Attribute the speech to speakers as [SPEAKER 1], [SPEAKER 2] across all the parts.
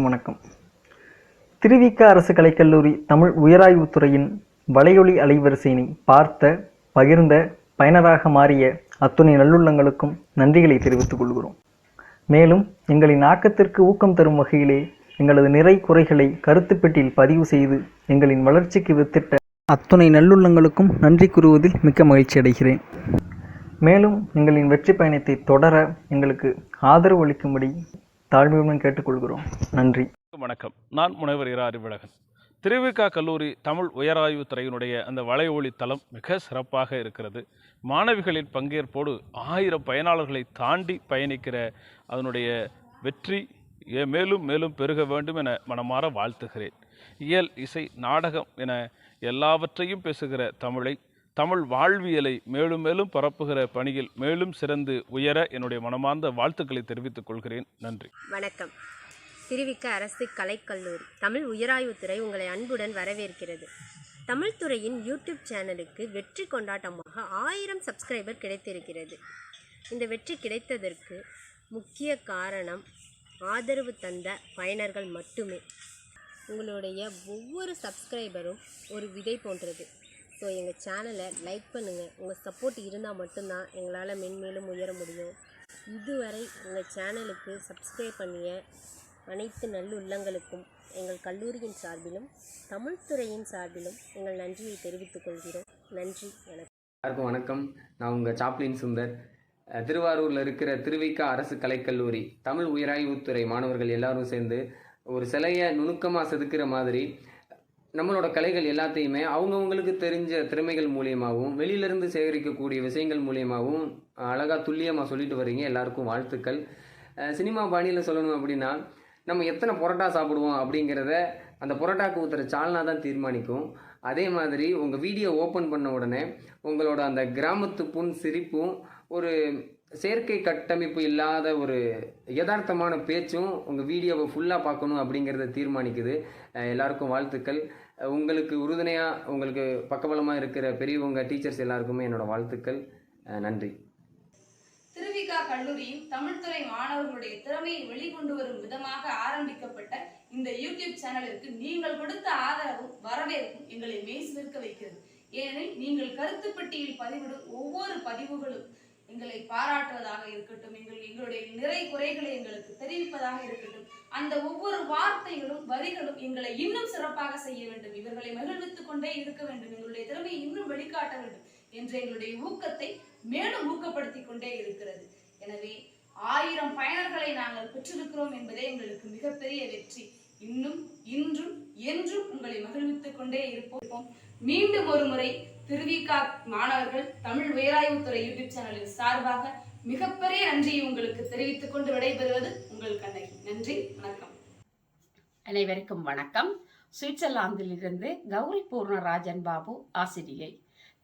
[SPEAKER 1] அனைவருக்கும் வணக்கம். திருவிக அரசு கலைக்கல்லூரி தமிழ் உயராய்வுத்துறையின் வலையொலி அலைவரிசையினை பார்த்த பகிர்ந்த பயனராக மாறிய அத்துணை நல்லுள்ளங்களுக்கும் நன்றிகளை தெரிவித்துக் கொள்கிறோம். மேலும் எங்களின் ஆக்கத்திற்கு ஊக்கம் தரும் வகையிலே எங்களது நிறை குறைகளை கருத்து பெட்டியில் பதிவு செய்து எங்களின் வளர்ச்சிக்கு வித்திட்ட அத்துணை நல்லுள்ளங்களுக்கும் நன்றி கூறுவதில் மிக்க மகிழ்ச்சி அடைகிறேன். மேலும் எங்களின் வெற்றி பயணத்தை தொடர எங்களுக்கு ஆதரவு அளிக்கும்படி தாழ்மையுடன் கேட்டுக்கொள்கிறோம். நன்றி.
[SPEAKER 2] வணக்கம். நான் முனைவர் இரா அறிவழகன் திருவிக்கா கல்லூரி தமிழ் உயராய்வு துறையினுடைய அந்த வலையொலி தளம் மிக சிறப்பாக இருக்கிறது. மாணவிகளின் பங்கேற்போடு ஆயிரம் பயனாளர்களை தாண்டி பயணிக்கிற அதனுடைய வெற்றி ஏ- மேலும் மேலும் பெருக வேண்டும் என மனமாற வாழ்த்துகிறேன். இயல் இசை நாடகம் என எல்லாவற்றையும் பேசுகிற தமிழை தமிழ் வாழ்வியலை மேலும் மேலும் பரப்புகிற பணியில் மேலும் சிறந்து உயர என்னுடைய மனமார்ந்த வாழ்த்துக்களை தெரிவித்துக் கொள்கிறேன். நன்றி.
[SPEAKER 3] வணக்கம். திருவிக்க அரசு கலைக்கல்லூரி தமிழ் உயராய்வுத்துறை உங்களை அன்புடன் வரவேற்கிறது. தமிழ்துறையின் யூடியூப் சேனலுக்கு வெற்றி கொண்டாட்டமாக ஆயிரம் சப்ஸ்கிரைபர் கிடைத்திருக்கிறது. இந்த வெற்றி கிடைத்ததற்கு முக்கிய காரணம் ஆதரவு தந்த பயனர்கள் மட்டுமே. உங்களுடைய ஒவ்வொரு சப்ஸ்கிரைபரும் ஒரு விதை போன்றது. ஸோ எங்கள் சேனலை லைக் பண்ணுங்கள் உங்கள் சப்போர்ட் இருந்தால் மட்டும்தான் எங்களால் மென்மேலும் உயர முடியும். இதுவரை உங்கள் சேனலுக்கு சப்ஸ்கிரைப் பண்ணிய அனைத்து நல்லுள்ளங்களுக்கும் எங்கள் கல்லூரியின் சார்பிலும் தமிழ் துறையின் சார்பிலும் எங்கள் நன்றியை தெரிவித்துக் கொள்கிறோம். நன்றி வணக்கம்.
[SPEAKER 4] எல்லாருக்கும் வணக்கம். நான் உங்கள் சாப்ளின் சுந்தர். திருவாரூரில் இருக்கிற திருவிக்கா அரசு கலைக்கல்லூரி தமிழ் உயராய்வுத்துறை மாணவர்கள் எல்லாரும் சேர்ந்து ஒரு சிலையை நுணுக்கமாக செதுக்கிற மாதிரி நம்மளோட கலைகள் எல்லாத்தையுமே அவங்கவுங்களுக்கு தெரிஞ்ச திறமைகள் மூலியமாகவும் வெளியிலேருந்து சேகரிக்கக்கூடிய விஷயங்கள் மூலியமாகவும் அழகாக துல்லியமாக சொல்லிட்டு வரீங்க எல்லாருக்கும் வாழ்த்துக்கள். சினிமா பாணியில் சொல்லணும் அப்படின்னா நம்ம எத்தனை பொரோட்டா சாப்பிடுவோம் அப்படிங்கிறத அந்த பொரோட்டாக்கு ஊற்றுற சால்னா தான் தீர்மானிக்கும். அதே மாதிரி உங்கள் வீடியோ ஓப்பன் பண்ண உடனே உங்களோட அந்த கிராமத்து புண் சிரிப்பும் ஒரு செயற்கை கட்டமைப்பு இல்லாத ஒரு யதார்த்தமான பேச்சும் உங்கள் வீடியோவை ஃபுல்லாக பார்க்கணும் அப்படிங்கிறத தீர்மானிக்குது. எல்லாருக்கும் வாழ்த்துக்கள். உங்களுக்கு உறுதுணையாக உங்களுக்கு பக்கபலமாக இருக்கிற பெரியவங்க டீச்சர்ஸ் எல்லாருக்குமே என்னோட வாழ்த்துக்கள். நன்றி.
[SPEAKER 5] திருவிகா கல்லூரியின் தமிழ்துறை மாணவர்களுடைய திறமையை வெளிக்கொண்டு வரும் விதமாக ஆரம்பிக்கப்பட்ட இந்த யூடியூப் சேனலிற்கு நீங்கள் கொடுத்த ஆதரவும் வரவேற்பும் எங்களை மெய்சிலிருக்க வைக்கிறது. ஏனெனில் நீங்கள் கருத்துப்பட்டியில் பதிவிடும் ஒவ்வொரு பதிவுகளும் எங்களை பாராட்டுவதாக இருக்கட்டும் எங்கள் எங்களுடைய நிறை குறைகளை எங்களுக்கு தெரிவிப்பதாக இருக்கட்டும் அந்த ஒவ்வொரு வார்த்தைகளும் வரிகளும் எங்களை இன்னும் சிறப்பாக செய்ய வேண்டும். இவர்களை மகிழ்வித்துக் கொண்டே இருக்க வேண்டும். எங்களுடைய திறமையை இன்னும் வெளிக்காட்ட வேண்டும் என்ற எங்களுடைய ஊக்கத்தை மேலும் ஊக்கப்படுத்திக் கொண்டே இருக்கிறது. எனவே ஆயிரம் பயனர்களை நாங்கள் பெற்றிருக்கிறோம் என்பதே எங்களுக்கு மிகப்பெரிய வெற்றி. இன்னும் இன்றும் என்றும் உங்களை மகிழ்வித்துக் கொண்டே இருப்போம். மீண்டும் ஒரு முறை திருவிகா மாணவர்கள் தமிழ் உயராய்வுத்துறை யூடியூப் சேனலின் சார்பாக மிகப்பெரிய நன்றியை உங்களுக்கு தெரிவித்துக் கொண்டு விடைபெறுவது உங்கள் கண்ணகி. நன்றி வணக்கம்.
[SPEAKER 6] அனைவருக்கும் வணக்கம். சுவிட்சர்லாந்திலிருந்து கௌரி பூர்ணராஜன் பாபு ஆசிரியை.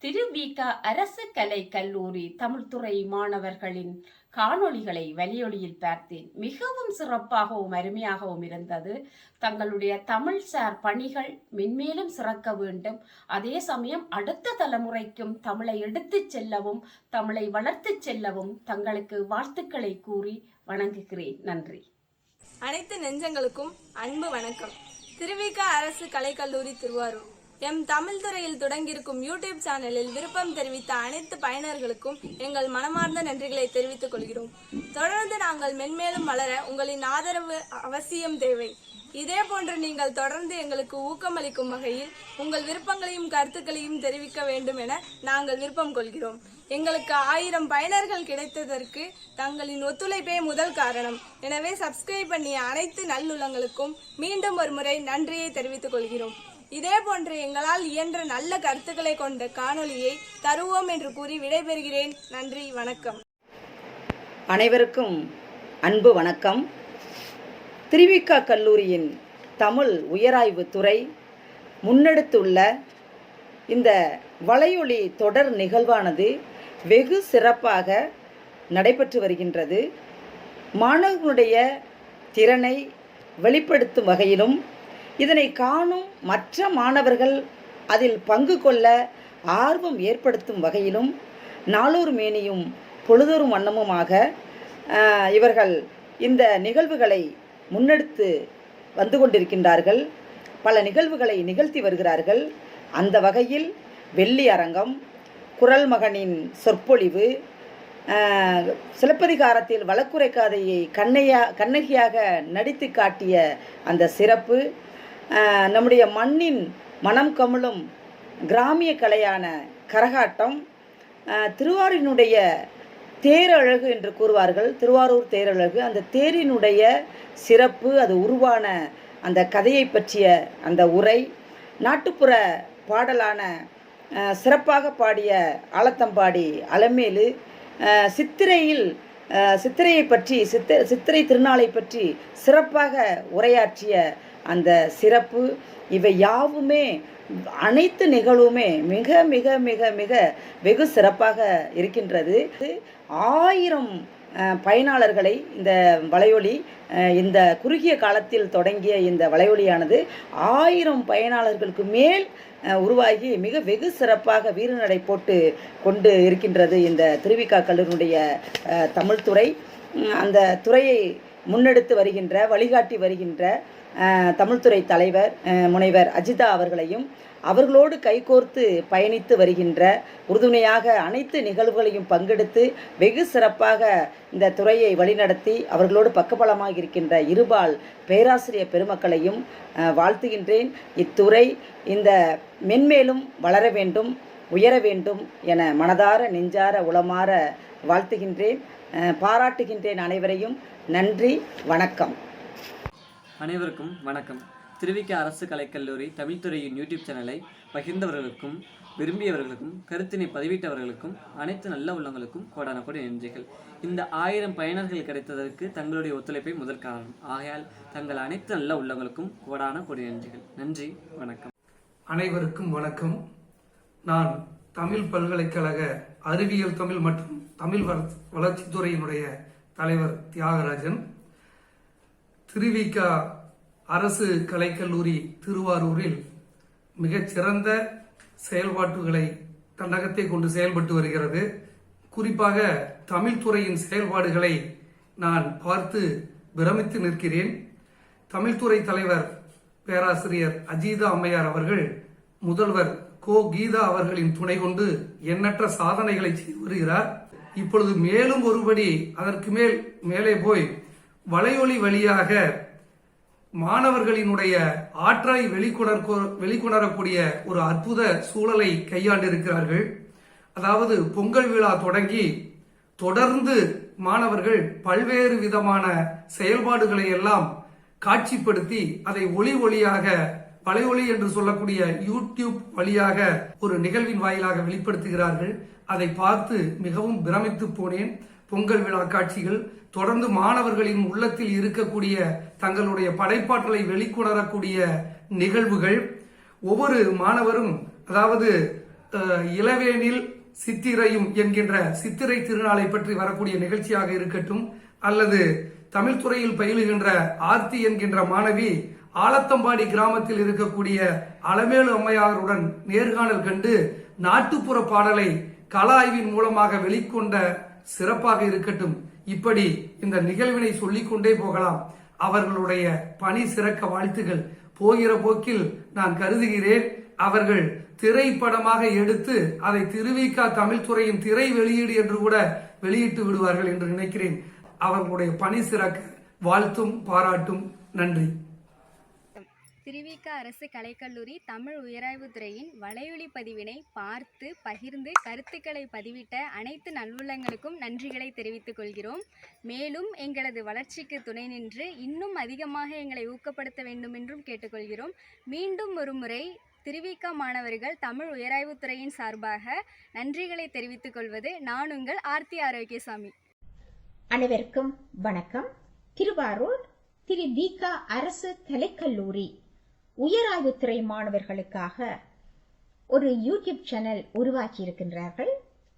[SPEAKER 6] திருவிக அரசு கலை கல்லூரி தமிழ்துறை மாணவர்களின் காணொளிகளை வலியொலியில் பார்த்தேன். மிகவும் சிறப்பாகவும் அருமையாகவும் இருந்தது. தங்களுடைய தமிழ்சார் பணிகள் மென்மேலும் சிறக்க வேண்டும். அதே சமயம் அடுத்த தலைமுறைக்கும் தமிழை எடுத்துச் செல்லவும் தமிழை வளர்த்துச் செல்லவும் தங்களுக்கு வாழ்த்துக்களை கூறி வணங்குகிறேன். நன்றி.
[SPEAKER 7] அனைத்து நெஞ்சங்களுக்கும் அன்பு வணக்கம். திருவிக அரசு கலைக்கல்லூரி திருவாரூர். எம் தமிழ் துறையில் தொடங்கியிருக்கும் யூடியூப் சேனலில் விருப்பம் தெரிவித்த அனைத்து பயனர்களுக்கும் எங்கள் மனமார்ந்த நன்றிகளை தெரிவித்துக் கொள்கிறோம். தொடர்ந்து நாங்கள் மென்மேலும் வளர உங்களின் ஆதரவு அவசியம் தேவை. இதே போன்று நீங்கள் தொடர்ந்து எங்களுக்கு ஊக்கமளிக்கும் வகையில் உங்கள் விருப்பங்களையும் கருத்துக்களையும் தெரிவிக்க வேண்டும் என நாங்கள் விருப்பம் கொள்கிறோம். எங்களுக்கு ஆயிரம் பயனர்கள் கிடைத்ததற்கு தங்களின் ஒத்துழைப்பே முதல் காரணம். எனவே சப்ஸ்கிரைப் பண்ணிய அனைத்து நல்லுள்ளங்களுக்கும் மீண்டும் ஒரு முறை நன்றியை தெரிவித்துக் கொள்கிறோம். இதே போன்று எங்களால் இயன்ற நல்ல கருத்துக்களை கொண்ட காணொளியை தருவோம் என்று கூறி விடைபெறுகிறேன். நன்றி வணக்கம்.
[SPEAKER 8] அனைவருக்கும் அன்பு வணக்கம். திருவிக்கா கல்லூரியின் தமிழ் உயராய்வு துறை முன்னெடுத்துள்ள இந்த வலையொலி தொடர் நிகழ்வானது வெகு சிறப்பாக நடைபெற்று வருகின்றது. மாணவர்களுடைய திறனை வெளிப்படுத்தும் வகையிலும் இதனை காணும் மற்ற மாணவர்கள் அதில் பங்கு கொள்ள ஆர்வம் ஏற்படுத்தும் வகையிலும் நாளொரு மேனியும் பொழுதொரு வண்ணமுமாக இவர்கள் இந்த நிகழ்வுகளை முன்னெடுத்து வந்து கொண்டிருக்கின்றார்கள். பல நிகழ்வுகளை நிகழ்த்தி வருகிறார்கள். அந்த வகையில் வெள்ளி அரங்கம் குரல் மகனின் சொற்பொழிவு சிலப்பதிகாரத்தில் வழக்குரை காதையை கண்ணையா கண்ணகியாக நடித்து காட்டிய அந்த சிறப்பு நம்முடைய மண்ணின் மனம் கமழும் கிராமிய கலையான கரகாட்டம் திருவாரூரினுடைய தேரழகு என்று கூறுவார்கள். திருவாரூர் தேரழகு அந்த தேரினுடைய சிறப்பு அது உருவான அந்த கதையை பற்றிய அந்த உரை நாட்டுப்புற பாடலான சிறப்பாக பாடிய ஆலத்தம்பாடி அலமேலு சித்திரையில் சித்திரையை பற்றி சித்த சித்திரை திருநாளை பற்றி சிறப்பாக உரையாற்றிய அந்த சிறப்பு இவை யாவுமே அனைத்து நிகழ்வுமே மிக மிக மிக மிக வெகு சிறப்பாக இருக்கின்றது. ஆயிரம் பயனாளர்களை இந்த வலையொலி இந்த குறுகிய காலத்தில் தொடங்கிய இந்த வலையொலியானது ஆயிரம் பயனாளர்களுக்கு மேல் உருவாகி மிக வெகு சிறப்பாக வீறுநடை போட்டு கொண்டு இருக்கின்றது இந்த திருவிக்கா கல்லூரினுடைய தமிழ்துறை. அந்த துறையை முன்னெடுத்து வருகின்ற வழிகாட்டி வருகின்ற தமிழ்துறை தலைவர் முனைவர் அஜிதா அவர்களையும் அவர்களோடு கைகோர்த்து பயணித்து வருகின்ற உறுதுணையாக அனைத்து நிகழ்வுகளையும் பங்கெடுத்து வெகு சிறப்பாக இந்த துறையை வழிநடத்தி அவர்களோடு பக்கபலமாக இருக்கின்ற இருபால் பேராசிரியர் பெருமக்களையும் வாழ்த்துகின்றேன். இத்துறை இந்த மென்மேலும் வளர வேண்டும் உயர வேண்டும் என மனதார நெஞ்சார உளமாற வாழ்த்துகின்றேன். பாராட்டுகின்றேன் அனைவரையும். நன்றி வணக்கம்.
[SPEAKER 9] அனைவருக்கும் வணக்கம். திருவிக்க அரசு கலைக்கல்லூரி தமிழ்துறையின் யூடியூப் சேனலை பகிர்ந்தவர்களுக்கும் விரும்பியவர்களுக்கும் கருத்தினை பதிவிட்டவர்களுக்கும் அனைத்து நல்ல உள்ளங்களுக்கும் கோடான கோடி நன்றிகள். இந்த ஆயிரம் பயனர்கள் கிடைத்ததற்கு தங்களுடைய ஒத்துழைப்பை முதல் காரணம். ஆகையால் தங்கள் அனைத்து நல்ல உள்ளங்களுக்கும் கோடான கோடி நன்றிகள். நன்றி வணக்கம்.
[SPEAKER 10] அனைவருக்கும் வணக்கம். நான் தமிழ் பல்கலைக்கழக அறிவியல் தமிழ் மற்றும் தமிழ் வளர்ச்சித்துறையினுடைய தலைவர் தியாகராஜன். திருவிகா அரசு கலைக்கல்லூரி திருவாரூரில் மிகச்சிறந்த செயல்பாட்டுகளை தன்னகத்தை கொண்டு செயல்பட்டு வருகிறது. குறிப்பாக தமிழ்துறையின் செயல்பாடுகளை நான் பார்த்து பிரமித்து நிற்கிறேன். தமிழ்துறை தலைவர் பேராசிரியர் அஜீதா அம்மையார் அவர்கள் முதல்வர் கோ கீதா அவர்களின் துணை கொண்டு எண்ணற்ற சாதனைகளை செய்து வருகிறார். இப்பொழுது மேலும் ஒருபடி அதற்கு மேல் மேலே போய் வலையொலி வழியாக மாணவர்களினுடைய ஆற்றாய் வெளிக்கொணர்கோ வெளிக்கொணரக்கூடிய ஒரு அற்புத சூழலை கையாண்டிருக்கிறார்கள். அதாவது பொங்கல் விழா தொடங்கி தொடர்ந்து மாணவர்கள் பல்வேறு விதமான செயல்பாடுகளை எல்லாம் காட்சிப்படுத்தி அதை ஒளி ஒளியாக வலையொலி என்று சொல்லக்கூடிய யூடியூப் வழியாக ஒரு நிகழ்வின் வாயிலாக வெளிப்படுத்துகிறார்கள். அதை பார்த்து மிகவும் பிரமித்து போனேன். பொங்கல் விழா காட்சிகள் தொடர்ந்து மாணவர்களின் உள்ளத்தில் இருக்கக்கூடிய தங்களுடைய படைப்பாற்றலை வெளிக்கொணரக்கூடிய நிகழ்வுகள். ஒவ்வொரு மாணவரும் அதாவது இளவேனில் சித்திரையும் என்கின்ற சித்திரை திருநாளை பற்றி வரக்கூடிய நிகழ்ச்சியாக இருக்கட்டும் அல்லது தமிழ் துறையில் பயிலுகின்ற ஆர்த்தி என்கின்ற மாணவி ஆலத்தம்பாடி கிராமத்தில் இருக்கக்கூடிய அலமேலு அம்மையாருடன் நேர்காணல் கண்டு நாட்டுப்புற பாடலை கல ஆய்வின் மூலமாக வெளிக்கொண்ட சிறப்பாக இருக்கட்டும். இப்படி இந்த நிகழ்வினை சொல்லிக்கொண்டே போகலாம். அவர்களுடைய பணி சிறக்க வாழ்த்துகள். போகிற போக்கில் நான் கருதுகிறேன். அவர்கள் திரைப்படமாக எடுத்து அதை திருவிக்கா தமிழ்துறையின் திரை வெளியீடு என்று கூட வெளியிட்டு விடுவார்கள் என்று நினைக்கிறேன். அவர்களுடைய பணி சிறக்க வாழ்த்தும் பாராட்டும். நன்றி.
[SPEAKER 11] திருவிக அரசு கலைக்கல்லூரி தமிழ் உயராய்வுத் துறையின் வலையொலி பதிவினை பார்த்து பகிர்ந்து கருத்துக்களை பதிவிட்ட அனைத்து நல்லுள்ளங்களுக்கும் நன்றிகளை தெரிவித்துக் கொள்கிறோம். மேலும் எங்களது வளர்ச்சிக்கு துணை நின்று இன்னும் அதிகமாக எங்களை ஊக்கப்படுத்த வேண்டும் என்றும் கேட்டுக்கொள்கிறோம். மீண்டும் ஒரு முறை திருவிக மாணவர்கள் தமிழ் உயராய்வுத்துறையின் சார்பாக நன்றிகளை தெரிவித்துக் கொள்வது நான் உங்கள் ஆர்த்தி ஆரோக்கியசாமி.
[SPEAKER 12] அனைவருக்கும் வணக்கம். திருவாரூர் திரு தீகா அரசு கலைக்கல்லூரி உயராய்வுத்துறை மாணவர்களுக்காக ஒரு யூடியூப் சேனல் உருவாக்கி இருக்கின்றார்கள்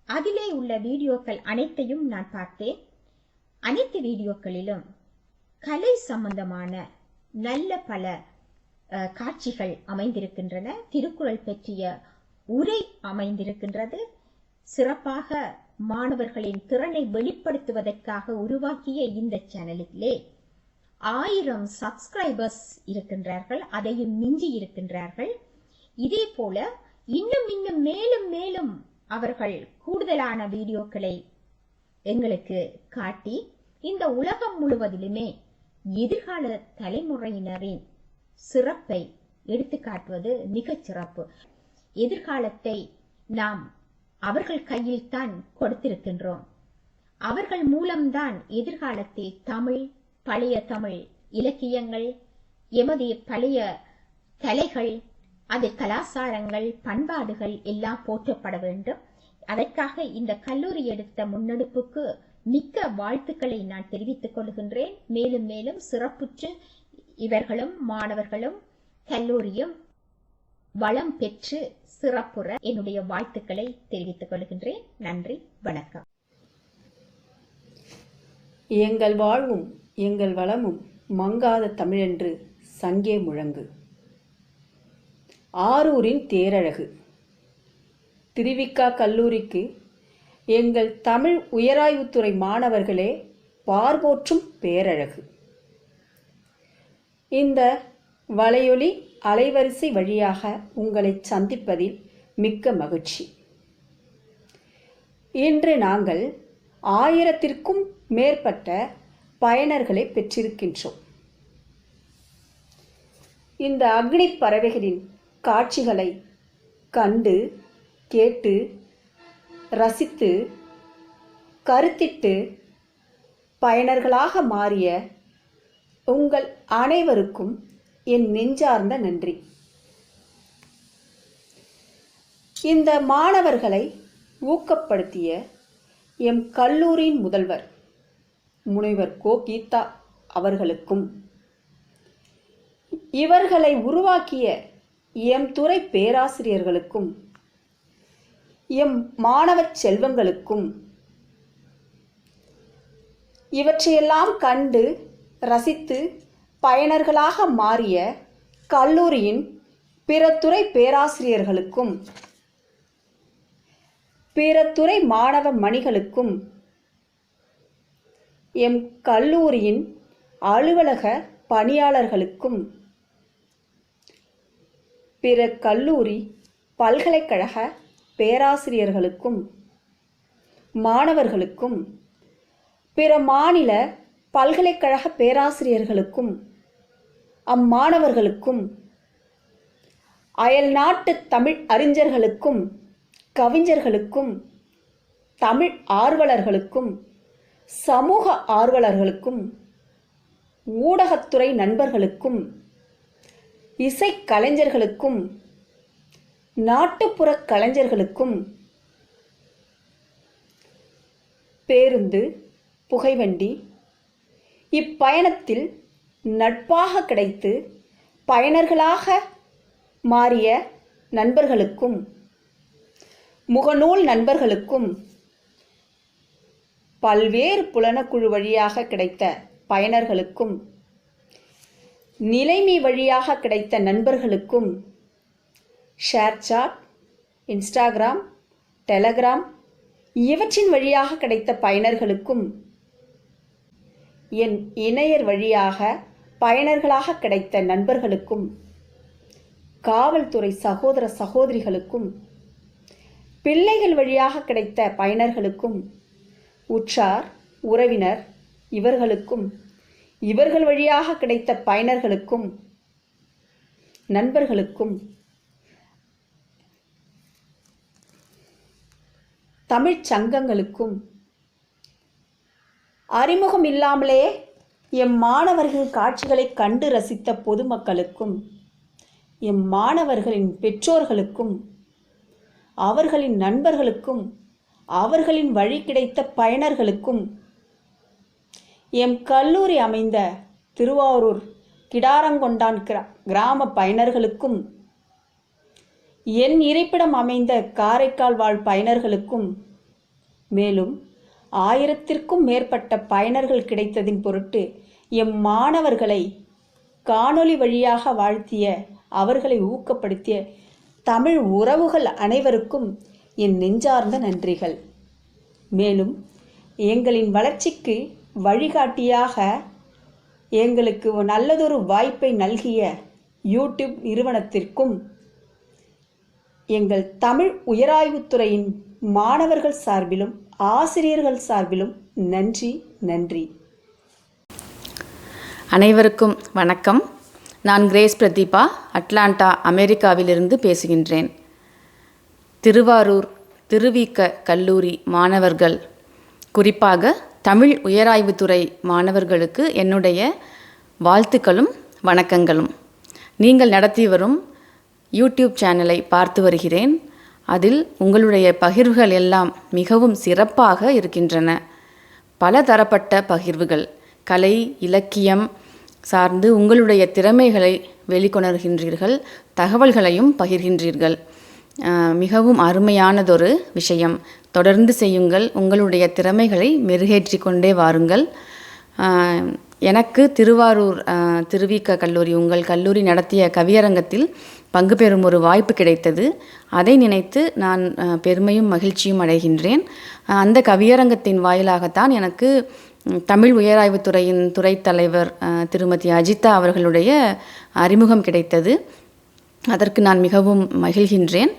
[SPEAKER 12] அதிலே உள்ள வீடியோக்கள் அனைத்தையும் நான் பார்த்தேன். அனைத்து வீடியோக்களிலும் கலை சம்பந்தமான நல்ல பல காட்சிகள் அமைந்திருக்கின்றன. திருக்குறள் பற்றிய உரை அமைந்திருக்கின்றது. சிறப்பாக மாணவர்களின் திறனை வெளிப்படுத்துவதற்காக உருவாக்கிய இந்த சேனலிலே ஆயிரம் சப்ஸ்கிரைபர்ஸ் இருக்கின்றார்கள் அதையும் மிஞ்சி இருக்கின்றார்கள். இதே போல இன்னும் இன்னும் மேலும் மேலும் அவர்கள் கூடுதலான வீடியோக்களை எங்களுக்கு காட்டி இந்த உலகம் முழுவதிலுமே எதிர்கால தலைமுறையினரின் சிறப்பை எடுத்து காட்டுவது மிகச் சிறப்பு. எதிர்காலத்தை நாம் அவர்கள் கையில் தான் கொடுத்திருக்கின்றோம். அவர்கள் மூலம்தான் எதிர்காலத்தில் தமிழ் பழைய தமிழ் இலக்கியங்கள் எமது பழைய கலைகள் அது கலாச்சாரங்கள் பண்பாடுகள் எல்லாம் போற்றப்பட வேண்டும். அதற்காக இந்த கல்லூரி எடுத்த முன்னெடுப்புக்கு மிக்க வாழ்த்துக்களை நான் தெரிவித்துக் கொள்கின்றேன். மேலும் மேலும் சிறப்புற்று இவர்களும் மாணவர்களும் கல்லூரியும் வளம் பெற்று சிறப்புற என்னுடைய வாழ்த்துக்களை தெரிவித்துக் கொள்கின்றேன். நன்றி வணக்கம்.
[SPEAKER 13] எங்கள் வாழ்வும் எங்கள் வளமும் மங்காத தமிழென்று சங்கே முழங்கு. ஆரூரின் தேரழகு. திருவிக்கா கல்லூரிக்கு எங்கள் தமிழ் உயராய்வுத்துறை மாணவர்களே பார்போற்றும் பேரழகு. இந்த வலையொலி அலைவரிசை வழியாக உங்களை சந்திப்பதில் மிக்க மகிழ்ச்சி. இன்று நாங்கள் ஆயிரத்திற்கும் மேற்பட்ட பயனர்களை பெற்றிருக்கின்றோம். இந்த அக்னி பறவைகளின் காட்சிகளை கண்டு கேட்டு ரசித்து கருத்திட்டு பயனர்களாக மாறிய உங்கள் அனைவருக்கும் என் நெஞ்சார்ந்த நன்றி. இந்த மாணவர்களை ஊக்கப்படுத்திய எம் கல்லூரியின் முதல்வர் முனைவர் கோ. கீதா அவர்களுக்கும். இவர்களை உருவாக்கிய எம். துறை பேராசிரியர்களுக்கும் எம். மாணவ செல்வங்களுக்கும் இவற்றையெல்லாம் கண்டு ரசித்து பயனர்களாக மாறிய கல்லூரியின் பிற துறை பேராசிரியர்களுக்கும் பிற துறை மாணவ மணிகளுக்கும் எம் கல்லூரியின் அலுவலக பணியாளர்களுக்கும் பிற கல்லூரி பல்கலைக்கழக பேராசிரியர்களுக்கும் மாணவர்களுக்கும் பிற மாநில பல்கலைக்கழக பேராசிரியர்களுக்கும் அம்மாணவர்களுக்கும் அயல்நாட்டு தமிழ் அறிஞர்களுக்கும் கவிஞர்களுக்கும் தமிழ் ஆர்வலர்களுக்கும் சமூக ஆர்வலர்களுக்கும் ஊடகத்துறை நண்பர்களுக்கும் இசைக்கலைஞர்களுக்கும் நாட்டுப்புற கலைஞர்களுக்கும் பேருந்து புகைவண்டி இப்பயணத்தில் நட்பாக கிடைத்து பயனர்களாக மாறிய நண்பர்களுக்கும் முகநூல் நண்பர்களுக்கும் பல்வேறு புலனக்குழு வழியாக கிடைத்த பயனர்களுக்கும் நிலைமை வழியாக கிடைத்த நண்பர்களுக்கும் ஷேர்சாட் இன்ஸ்டாகிராம் டெலகிராம் இவற்றின் வழியாக கிடைத்த பயனர்களுக்கும் என் இணையர் வழியாக பயனர்களாக கிடைத்த நண்பர்களுக்கும் காவல்துறை சகோதர சகோதரிகளுக்கும் பிள்ளைகள் வழியாக கிடைத்த பயனர்களுக்கும் உற்றார் உறவினர் இவர்களுக்கும் இவர்கள் வழியாக கிடைத்த பயனர்களுக்கும் நண்பர்களுக்கும் தமிழ்ச் சங்கங்களுக்கும் அறிமுகம் இல்லாமலே எம் மாணவர்கள் காட்சிகளை கண்டு ரசித்த பொதுமக்களுக்கும் எம் மாணவர்களின் பெற்றோர்களுக்கும் அவர்களின் நண்பர்களுக்கும் அவர்களின் வழி கிடைத்த பயனர்களுக்கும் எம் கல்லூரி அமைந்த திருவாரூர் கிடாரங்கொண்டான் கிரா கிராம பயனர்களுக்கும் என் இருப்பிடம் அமைந்த காரைக்கால் வாழ் பயனர்களுக்கும் மேலும் ஆயிரத்திற்கும் மேற்பட்ட பயனர்கள் கிடைத்ததின் பொருட்டு எம் மாணவர்களை காணொளி வழியாக வாழ்த்திய அவர்களை ஊக்கப்படுத்திய தமிழ் உறவுகள் அனைவருக்கும் என் நெஞ்சார்ந்த நன்றிகள். மேலும் எங்களின் வளர்ச்சிக்கு வழிகாட்டியாக எங்களுக்கு நல்லதொரு வாய்ப்பை நல்கிய யூடியூப் நிறுவனத்திற்கும் எங்கள் தமிழ் உயராய்வுத்துறையின் மாணவர்கள் சார்பிலும் ஆசிரியர்கள் சார்பிலும் நன்றி நன்றி.
[SPEAKER 14] அனைவருக்கும் வணக்கம். நான் கிரேஸ் பிரதீபா அட்லாண்டா அமெரிக்காவிலிருந்து பேசுகின்றேன். திருவாரூர் திருவிக்க கல்லூரி மாணவர்கள். குறிப்பாக தமிழ் உயராய்வுத்துறை மாணவர்களுக்கு என்னுடைய வாழ்த்துக்களும் வணக்கங்களும். நீங்கள் நடத்தி வரும் யூடியூப் சேனலை பார்த்து வருகிறேன். அதில் உங்களுடைய பகிர்வுகள் எல்லாம் மிகவும் சிறப்பாக இருக்கின்றன. பல தரப்பட்ட பகிர்வுகள் கலை இலக்கியம் சார்ந்து உங்களுடைய திறமைகளை வெளிக்கொணர்கின்றீர்கள் தகவல்களையும் பகிர்கின்றீர்கள். மிகவும் அருமையானதொரு விஷயம். தொடர்ந்து செய்யுங்கள் உங்களுடைய திறமைகளை மெருகேற்றி கொண்டே வாருங்கள். எனக்கு திருவாரூர் திருவிக கல்லூரி உங்கள் கல்லூரி நடத்திய கவியரங்கத்தில் பங்கு பெறும் ஒரு வாய்ப்பு கிடைத்தது. அதை நினைத்து நான் பெருமையும் மகிழ்ச்சியும் அடைகின்றேன். அந்த கவியரங்கத்தின் வாயிலாகத்தான் எனக்கு தமிழ் உயராய்வுத்துறையின் துறைத் தலைவர் திருமதி அஜிதா அவர்களுடைய அறிமுகம் கிடைத்தது. அதற்கு நான் மிகவும் மகிழ்கின்றேன்.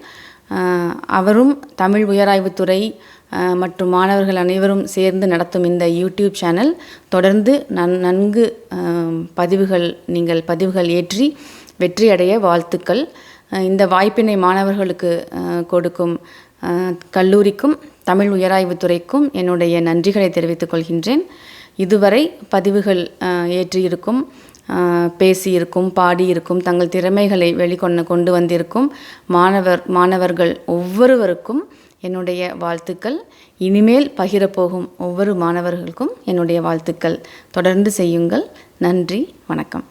[SPEAKER 14] அவரும் தமிழ் உயராய்வுத்துறை மற்றும் மாணவர்கள் அனைவரும் சேர்ந்து நடத்தும் இந்த யூடியூப் சேனல் தொடர்ந்து நன் நன்கு பதிவுகள் நீங்கள் பதிவுகள் ஏற்றி வெற்றியடைய வாழ்த்துக்கள். இந்த வாய்ப்பினை மாணவர்களுக்கு கொடுக்கும் கல்லூரிக்கும் தமிழ் உயராய்வுத்துறைக்கும் என்னுடைய நன்றிகளை தெரிவித்துக் கொள்கின்றேன். இதுவரை பதிவுகள் ஏற்றியிருக்கும் பேசியிருக்கும் பாடியிருக்கும் தங்கள் திறமைகளை வெளிக்கொண்டு கொண்டு வந்திருக்கும் மாணவர் மாணவர்கள் ஒவ்வொருவருக்கும் என்னுடைய வாழ்த்துக்கள். இனிமேல் பகிரப்போகும் ஒவ்வொரு மாணவர்களுக்கும் என்னுடைய வாழ்த்துக்கள். தொடர்ந்து செய்யுங்கள். நன்றி வணக்கம்.